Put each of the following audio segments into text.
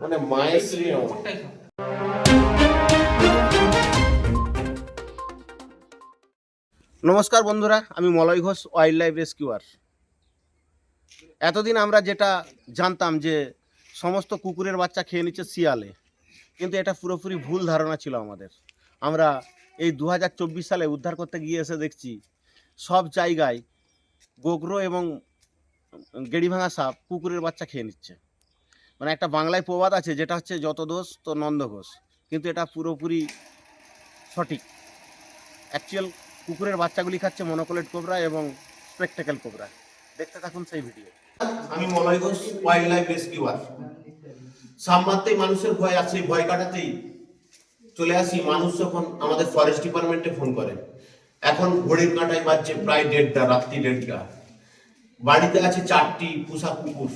মানে মায়ের শ্রী নমস্কার বন্ধুরা, আমি Malay Ghosh wild life rescuer এতদিন আমরা যেটা জানতাম যে সমস্ত কুকুরের বাচ্চা খেয়ে নিচ্ছে শিয়ালে, কিন্তু এটা পুরোপুরি ভুল ধারণা ছিল আমাদের। আমরা এই দু হাজার চব্বিশ সালে উদ্ধার করতে গিয়ে এসে দেখছি, সব জায়গায় গোগরো এবং গেড়িভাঙা সাপ কুকুরের বাচ্চা খেয়ে নিচ্ছে। মানে একটা বাংলায় প্রবাদ আছে, যেটা হচ্ছে যত দোষ তো নন্দ ঘোষ। কিন্তু এটা পুরোপুরি সঠিক। অ্যাকচুয়াল কুকুরের বাচ্চাগুলি খাচ্ছে মনোকোলেট কোবরা এবং স্পেকটেকেল কোবরা দেখতে থাকুন সেই ভিডিও আমি Malay Ghosh wild life rescuer সাপ মারতেই মানুষের ভয় আছে ভয় কাটাতেই চলে আসি। মানুষ যখন আমাদের ফরেস্ট ডিপার্টমেন্টে ফোন করে, এখন ঘড়ির কাঁটায় বাজছে প্রায় দেড়টা, রাত্রি দেড়টা। বাড়িতে আছে চারটি পোষা কুকুর।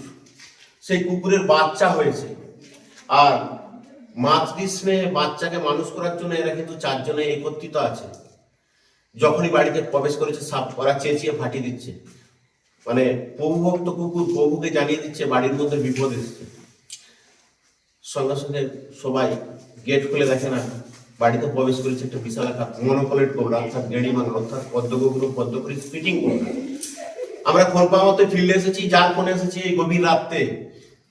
সেই কুকুরের বাচ্চা হয়েছে। আর মাতৃ স্নেহে বাচ্চাকে মানুষ করার জন্য এরা কিন্তু চারজনে একত্রিত আছে। যখনই বাড়িতে প্রবেশ করেছে, সাপ, ওরা চেঁচিয়ে ফাটিয়ে দিচ্ছে। মানে প্রভুভক্ত কুকুর প্রভুকে জানিয়ে দিচ্ছে, বাড়ির মধ্যে বিপদ এসছে। সঙ্গে সঙ্গে সবাই গেট খুলে দেখে না, বাড়িতে প্রবেশ করেছে একটা বিশাল একটা মনোকলেট কোবরা অর্থাৎ গেড়ি মাংস অর্থাৎ পদ্ম পদ্মগুলো পদ্মপুরি ফিটিং কোবরা আমরা ফোন পাওয়া মতো ফিল্ডে এসেছি, যার ফোনে এসেছি এই গভীর রাত্রে।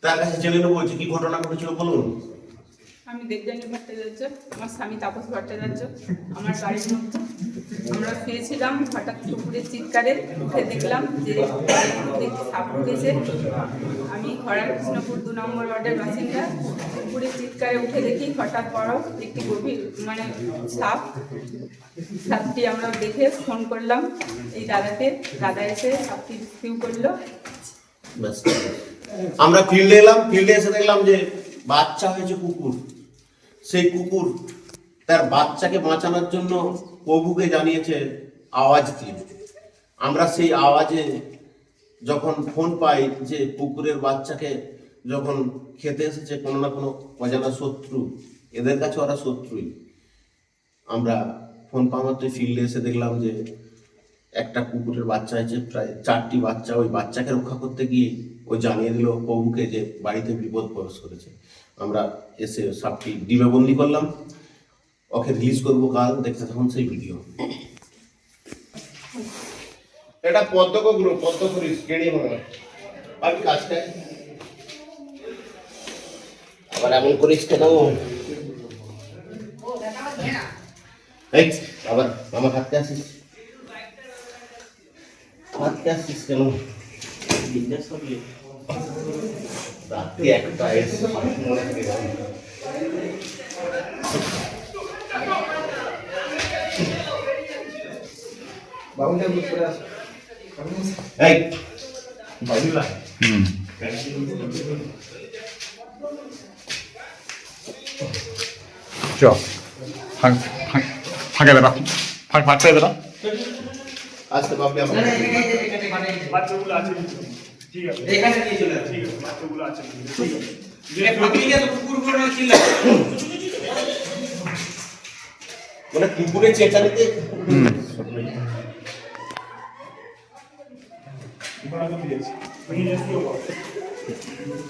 তার কাছে জেনে নেব যে কি ঘটনা ঘটেছিল বলুন। আমি দেবযানী ভট্টাচার্য আমার স্বামী তাপস ভট্টাচার্য আমার বাড়ির মধ্যে। আমরা শুয়েছিলাম হঠাৎ কুকুরের চিৎকারে উঠে দেখলাম যে সাপ ঢুকেছে আমি খড়া কৃষ্ণপুর দু নম্বর ওয়ার্ডের বাসিন্দা। কুকুরের চিৎকারে উঠে দেখি হঠাৎ বড় একটি গভীর মানে সাপ। সাপটি আমরা দেখে ফোন করলাম এই দাদাকে। দাদা এসে সাপটি রিসিউ করল। আমরা ফিল্ডে এলাম ফিল্ডে এসে দেখলাম যে বাচ্চা হয়েছে কুকুর। সেই কুকুর তার বাচ্চাকে বাঁচানোর জন্য প্রভুকে জানিয়েছে আওয়াজ দিয়ে। আমরা সেই আওয়াজে যখন ফোন পাই যে কুকুরের বাচ্চাকে যখন খেতে এসেছে কোনো না কোনো অজানা শত্রু, এদের কাছে ওরা শত্রুই। আমরা ফোন পাওয়া মাত্রই ফিল্ডে এসে দেখলাম যে একটা কুকুরের বাচ্চা হয়েছে, প্রায় চারটি বাচ্চা। ওই বাচ্চাকে রক্ষা করতে গিয়ে ও জানিয়ে দিল প্রভুকে যে বাড়িতে বিপদ প্রবেশ করেছে। আমরা এসে সাপটি ডিবাবন্দি করলাম। ওকে রিলিজ করব কাল, দেখতে থাকুন সেই ভিডিও এটা পদ্মক গ্রুপ পদ্ম করিস গেড়ি মনে আমি কাজটা আবার এমন করিস কেন? আবার আমার হাতে আসিস। হাতে আসিস কেন হবে একটা এসে মনে থাকে না। এই চ ফাঁক ফাঁক ফাঁকে বেড়া। ফাঁক ফাঁকতে বেড়া। আজকে বাপরে আমার বাচ্চাগুলো আছে ঠিক আছে। এখানে নিয়ে চলে ঠিক আছে বাচ্চাগুলো আছে পাবলিকে তো মানে কুকুরের চেঁচানিতে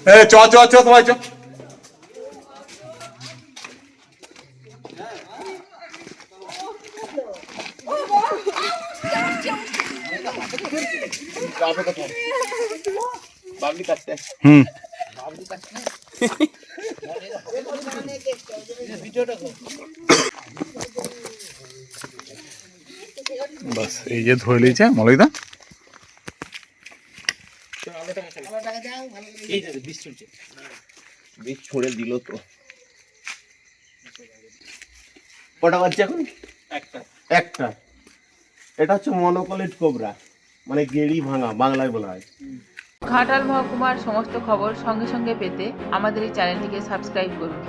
এ চ চ চ সবাই চ। হুম। বাস এই যে ধরে লিয়েছে মলয়দা এই যে বিষ ছড়ে দিল তো। কটা বাচ্চা এখন? একটা। একটা। এটা হচ্ছে মনোকলেট কোবরা মানে গেড়ি ভাঙা, বাংলায় বলা হয়। ঘাটাল মহকুমার সমস্ত খবর সঙ্গে সঙ্গে পেতে আমাদের এই চ্যানেলটিকে সাবস্ক্রাইব করুন।